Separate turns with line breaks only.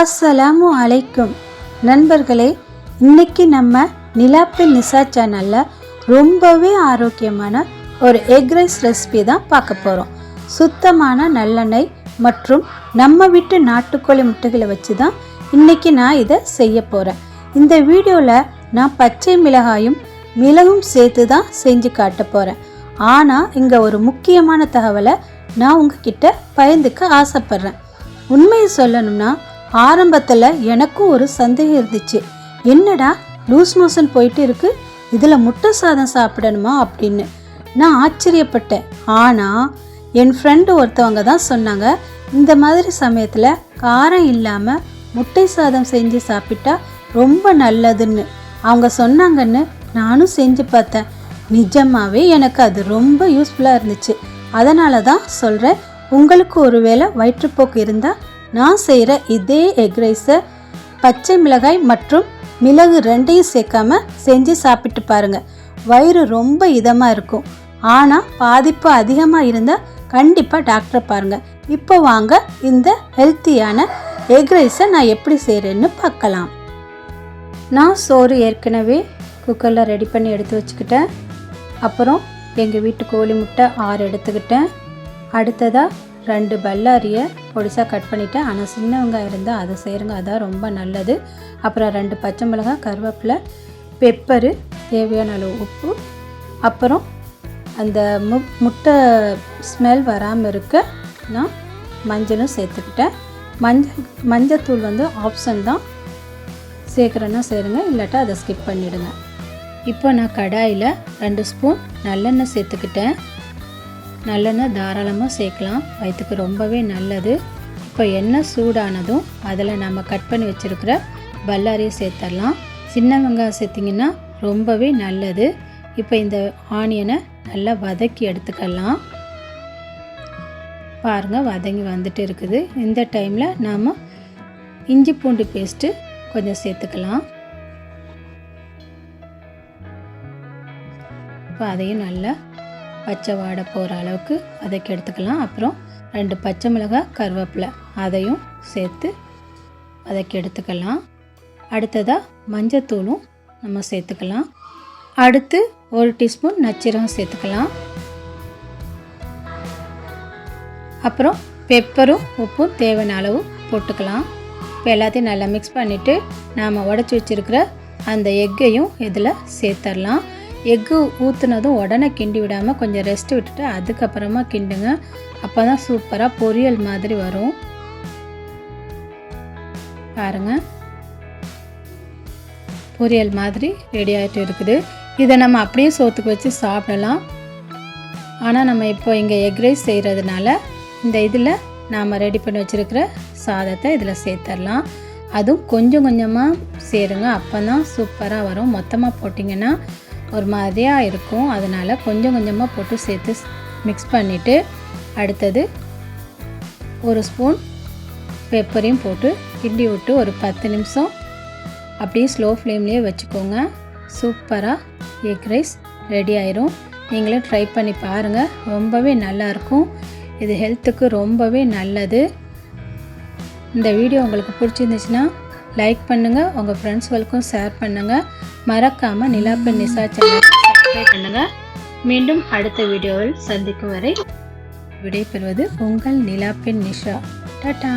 அஸ்ஸலாமு அலைக்கும். நண்பர்களே இன்னைக்கு நம்ம நிலாப்பில் நிசா சேனலில் ரொம்பவே ஆரோக்கியமான ஒரு எக் ரைஸ் ரெசிபி தான் பார்க்க போகிறோம் சுத்தமான நல்லெண்ணெய் மற்றும் நம்ம வீட்டு நாட்டுக்கோழி முட்டைகளை வச்சு தான் இன்றைக்கி நான் இதை செய்ய போகிறேன் இந்த வீடியோவில் நான் பச்சை மிளகாயும் மிளகும் சேர்த்து தான் செஞ்சு காட்ட போகிறேன் ஆனால் இங்கே ஒரு முக்கியமான தகவலை நான் உங்ககிட்ட பயந்துக்க ஆசைப்பட்றேன். உண்மையை சொல்லணும்னா ஆரம்பத்தில் எனக்கும் ஒரு சந்தேகம் இருந்துச்சு. என்னடா லூஸ் மோஷன் போயிட்டு இருக்கு? இதில் முட்டை சாதம் சாப்பிடணுமா அப்படின்னு. நான் ஆச்சரியப்பட்டேன். ஆனால் என் ஃப்ரெண்டு ஒருத்தவங்க தான் சொன்னாங்க இந்த மாதிரி சமயத்தில் காரம் இல்லாமல் முட்டை சாதம் செஞ்சு சாப்பிட்டா ரொம்ப நல்லதுன்னு. அவங்க சொன்னாங்கன்னு நானும் செஞ்சு பார்த்தேன். நிஜமாகவே எனக்கு அது ரொம்ப யூஸ்ஃபுல்லாக இருந்துச்சு. அதனால தான் சொல்கிறேன் உங்களுக்கு ஒருவேளை வயிற்றுப்போக்கு இருந்தால் நான் செய்கிற இதே எக் ரைஸை பச்சை மிளகாய் மற்றும் மிளகு ரெண்டையும் சேர்க்காம செஞ்சு சாப்பிட்டு பாருங்கள் வயிறு ரொம்ப இதமாக இருக்கும். ஆனால் பாதிப்பு அதிகமாக இருந்தால் கண்டிப்பாக டாக்டரை பாருங்கள் இப்போ வாங்க இந்த ஹெல்த்தியான எக் ரைஸை நான் எப்படி செய்கிறேன்னு பார்க்கலாம். நான் சோறு ஏற்கனவே குக்கரில் ரெடி பண்ணி எடுத்து வச்சுக்கிட்டேன். அப்புறம் எங்கள் வீட்டு கோழி முட்டை ஆறு எடுத்துக்கிட்டேன். அடுத்ததாக ரெண்டு பல்லாரியை பொடிசாக கட் பண்ணிவிட்டு ஆனால் சின்ன வெங்காயம் இருந்தால் அதை செய்கிறங்க அதான் ரொம்ப நல்லது. அப்புறம் ரெண்டு பச்சை மிளகாய் கருவேப்பிலை பெப்பரு தேவையான அளவு உப்பு. அப்புறம் அந்த மு முட்டை ஸ்மெல் வராமல் இருக்க நான் மஞ்சளும் சேர்த்துக்கிட்டேன். மஞ்சள் மஞ்சத்தூள் வந்து ஆப்ஷன் தான். சேர்க்குறேன்னா சேருங்க இல்லாட்டா அதை ஸ்கிப் பண்ணிவிடுங்க இப்போ நான் கடாயில் ரெண்டு ஸ்பூன் நல்லெண்ணெய் சேர்த்துக்கிட்டேன். நல்லெண்ணெய் தாராளமாக சேர்க்கலாம். வயிற்றுக்கு ரொம்பவே நல்லது. இப்போ எண்ணெய் சூடானதும் அதில் நம்ம கட் பண்ணி வச்சுருக்கிற பல்லாரியை சேர்த்துடலாம் சின்ன வெங்காயம் சேர்த்திங்கன்னா ரொம்பவே நல்லது. இப்போ இந்த ஆனியனை நல்லா வதக்கி எடுத்துக்கலாம். பாருங்கள் வதங்கி வந்துட்டு இருக்குது. இந்த டைமில் நாம் இஞ்சி பூண்டு பேஸ்ட்டு கொஞ்சம் சேர்த்துக்கலாம். இப்போ அதையும் நல்லா பச்சை வாடை போகிற அளவுக்கு வதக்கி எடுத்துக்கலாம். அப்புறம் ரெண்டு பச்சை மிளகாய் கருவேப்பிலை அதையும் சேர்த்து வதக்கி எடுத்துக்கலாம். அடுத்ததாக மஞ்சத்தூளும் நம்ம சேர்த்துக்கலாம். அடுத்து ஒரு டீஸ்பூன் நச்சீரகம் சேர்த்துக்கலாம். அப்புறம் பெப்பரும் உப்பும் தேவையான அளவு போட்டுக்கலாம். இப்போ எல்லாத்தையும் நல்லா மிக்ஸ் பண்ணிவிட்டு நாம் உடச்சி வச்சுருக்கிற அந்த எக்கையும் இதில் சேர்த்துடலாம் எக்கு ஊற்றுனதும் உடனே கிண்டி விடாமல் கொஞ்சம் ரெஸ்ட் விட்டுட்டு அதுக்கப்புறமா கிண்டுங்க. அப்போ தான் சூப்பராக பொரியல் மாதிரி வரும். பாருங்க. பொரியல் மாதிரி ரெடி ஆகிட்டு இருக்குது. இதை நம்ம அப்படியே சோத்துக்கு வச்சு சாப்பிடலாம். ஆனால் நம்ம இப்போ இங்கே எக் ரைஸ் செய்கிறதுனால இந்த இதில் நாம் ரெடி பண்ணி வச்சுருக்கிற சாதத்தை இதில் சேர்த்துடலாம் அதுவும் கொஞ்சம் கொஞ்சமாக சேருங்க. அப்போ தான் சூப்பராக வரும். மொத்தமாக போட்டிங்கன்னா ஒரு மாதிரியாக இருக்கும். அதனால் கொஞ்சம் கொஞ்சமாக போட்டு சேர்த்து மிக்ஸ் பண்ணிவிட்டு அடுத்தது ஒரு ஸ்பூன் பெப்பரையும் போட்டு கிண்டி விட்டு ஒரு பத்து நிமிஷம் அப்படியே ஸ்லோ ஃப்ளேம்லேயே வச்சுக்கோங்க. சூப்பராக எக் ரைஸ் ரெடி ஆயிரும். நீங்களும் ட்ரை பண்ணி பாருங்கள் ரொம்பவே நல்லாயிருக்கும் இது ஹெல்த்துக்கு ரொம்பவே நல்லது. இந்த வீடியோ உங்களுக்கு பிடிச்சிருந்துச்சுன்னா லைக் பண்ணுங்கள் உங்கள் ஃப்ரெண்ட்ஸ்களுக்கும் ஷேர் பண்ணுங்கள் மறக்காமல் நிலாப்பெண் நிசா சேனல் சப்ஸ்கிரைப் பண்ணுங்கள் மீண்டும் அடுத்த வீடியோவில் சந்திக்கும் வரை விடைபெறுவது உங்கள் நிலாப்பெண் நிஷா. டாட்டா!